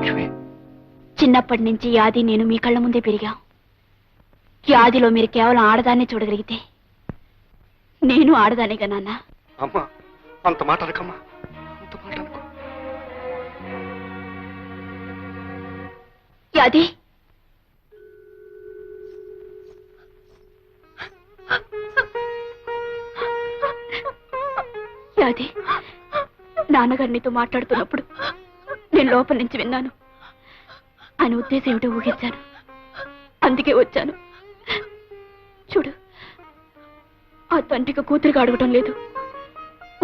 లక్ష్మి. చిన్నప్పటి నుంచి యాది నేను మీ కళ్ళ ముందే పెరిగాం. యాదిలో మీరు కేవలం ఆడదాన్నే చూడగలిగితే నేను ఆడదానేగా నాన్న. అమ్మా అంత మాట అనకమ్మా. అంత మాట అనుకో. యాది యాది నాన్నగారు నీతో మాట్లాడుతున్నప్పుడు నేను లోపల నుంచి విన్నాను. ఆయన ఉద్దేశం ఏమిటో ఊహించాను. అందుకే వచ్చాను. చూడు ఆ తండ్రికి కూతురికి అడగటం లేదు.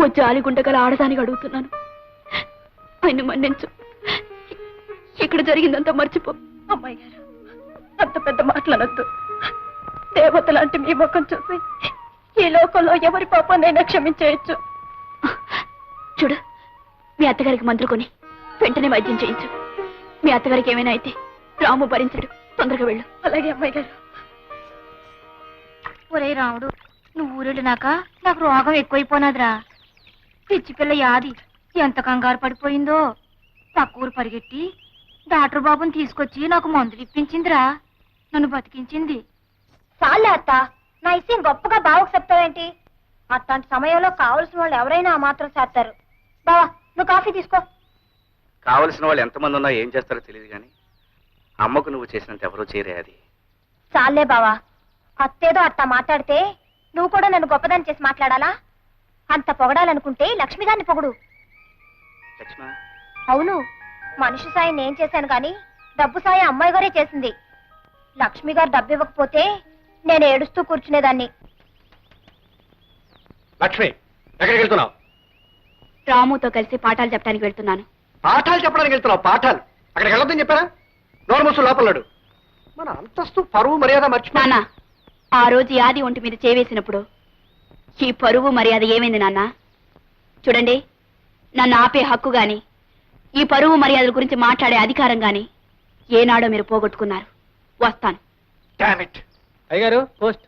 ఓ జాలిగుండగల ఆడదానికి అడుగుతున్నాను. ఆయన మన్నించు. ఇక్కడ జరిగిందంతా మర్చిపో. అమ్మాయి గారు అంత పెద్ద మాట్లాడద్దు దేవత లాంటి మీ ముఖం చూసి ఈ లోకంలో ఎవరి పాపాన్నైనా క్షమించేయచ్చు. చూడు మీ అత్తగారికి మందులు కొని. వెంటనే వైద్యం చేయించు. మీ అత్తగారికి ఏమైనా అయితే రాము భరించడు. తొందరగా వెళ్ళు. అలాగే అమ్మాయి గారు. ఒరే రాముడు నువ్వు ఊరెళ్ళినాక నాకు రోగం ఎక్కువైపోనాదిరా. పిచ్చి పిల్ల యాది ఎంత కంగారు పడిపోయిందో. పక్క ఊరు పరిగెట్టి డాక్టర్ బాబుని తీసుకొచ్చి నాకు మందులు ఇప్పించిందిరా. నన్ను బతికించింది. చాలే అత్త నా ఇష్టం గొప్పగా బావకు చెప్తావేంటి అట్లాంటి సమయంలో కావలసిన వాళ్ళు ఎవరైనా ఆ మాత్రం చేస్తారు. బావా నువ్వు కాఫీ తీసుకో. కావలసిన వాళ్ళు ఎంతమంది ఉన్నా ఏం చేస్తారో తెలియదు కానీ అమ్మకు నువ్వు చేసినంత ఎవరో చేరే అది. చాలే బావా. అత్తేదో అట్ట మాట్లాడితే నువ్వు కూడా నన్ను గొప్పదాన్ని చేసి మాట్లాడాలా? అంత పొగడాలనుకుంటే లక్ష్మి గారిని పొగుడు. లక్ష్మ? అవును మనిషి సాయం నేను చేశాను కానీ డబ్బు సాయం అమ్మాయి గారే చేసింది. లక్ష్మి గారు డబ్బు ఇవ్వకపోతే నేను ఏడుస్తూ కూర్చునేదాన్ని. లక్ష్మి ఎక్కడికి వెళ్తున్నావు? రాముతో కలిసి పాఠాలు చెప్పడానికి వెళ్తున్నాను. పాఠాలు చెప్పడానికి వెళ్తున్నావు పాఠాలు. అక్కడికి వెళ్ళొద్దని చెప్పారా? నోరు మూసు లోపలడు మన అంతస్తు పరువు మర్యాద మర్చిపో నాన్న ఆ రోజు యాది ఒంటి మీద చేవేసినప్పుడు ఈ పరువు మర్యాద ఏమైంది నాన్న? చూడండి నన్ను ఆపే హక్కు గాని ఈ పరువు మర్యాదల గురించి మాట్లాడే అధికారం గాని ఏనాడో మీరు పోగొట్టుకున్నారు. వస్తాను. డామ్ ఇట్ అయ్యగారు పోస్ట్.